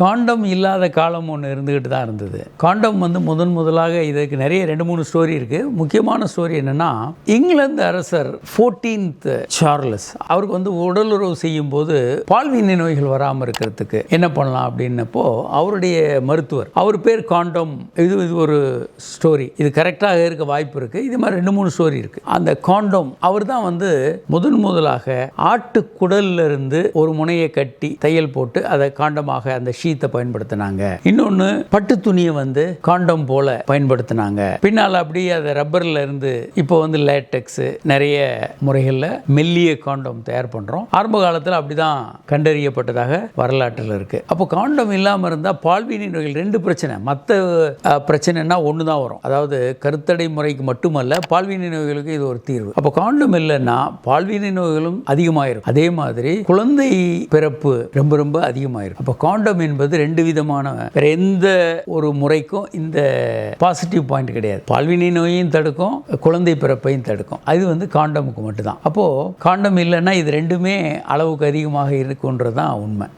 காண்டம் இல்லாத காலம் ஒன்று இருந்துக்கிட்டு தான் இருந்தது. காண்டம் வந்து முதன் முதலாக இதுக்கு நிறைய ரெண்டு மூணு ஸ்டோரி இருக்குது முக்கியமான ஸ்டோரி என்னென்னா இங்கிலாந்து அரசர் ஃபோர்டீன்த் சார்லஸ் அவருக்கு வந்து உடலுறவு செய்யும் போது பால்வீன நோய்கள் வராமல் இருக்கிறதுக்கு என்ன பண்ணலாம் அப்படின்னப்போ அவருடைய மருத்துவர் அவர் பேர் காண்டம் இது இது ஒரு ஸ்டோரி இது கரெக்டாக இருக்க வாய்ப்பு இருக்குது இது மாதிரி ரெண்டு மூணு ஸ்டோரி இருக்குது அந்த காண்டம் அவர் தான் வந்து முதன் முதலாக ஆட்டு குடல்ல இருந்து ஒரு முனையை கட்டி தையல் போட்டு அதை காண்டமாக அந்த ஷீ விஷயத்தை பயன்படுத்தினாங்க. இன்னொன்று பட்டு துணியை வந்து காண்டம் போல பயன்படுத்தினாங்க. பின்னால் அப்படியே அதை ரப்பர்ல இருந்து இப்போ வந்து லேட்டெக்ஸ் நிறைய முறைகளில் மெல்லிய காண்டம் தயார் பண்ணுறோம் ஆரம்ப காலத்தில் அப்படிதான் கண்டறியப்பட்டதாக வரலாற்றில் இருக்கு. அப்போ காண்டம் இல்லாமல் இருந்தால் பால்வினை நோய்கள் ரெண்டு பிரச்சனை. மற்ற பிரச்சனைனா ஒன்று தான் வரும். அதாவது கருத்தடை முறைக்கு மட்டுமல்ல பால்வினை நோய்களுக்கு இது ஒரு தீர்வு. அப்போ காண்டம் இல்லைன்னா பால்வினை நோய்களும் அதிகமாயிருக்கும் அதே மாதிரி குழந்தை பிறப்பு ரொம்ப ரொம்ப அதிகமாயிருக்கும் அப்போ காண்டம் என்பது ரெண்டு விதமான வேற எந்த ஒரு முறைக்கும் இந்த பாசிட்டிவ் பாயிண்ட் கிடையாது. பால்வினி நோயையும் தடுக்கும் குழந்தை பிறப்பையும் தடுக்கும். அது வந்து காண்டமுக்கு மட்டும்தான். அப்போது காண்டம் இல்லைன்னா இது ரெண்டுமே அளவுக்கு அதிகமாக இருக்குன்றது தான் உண்மை.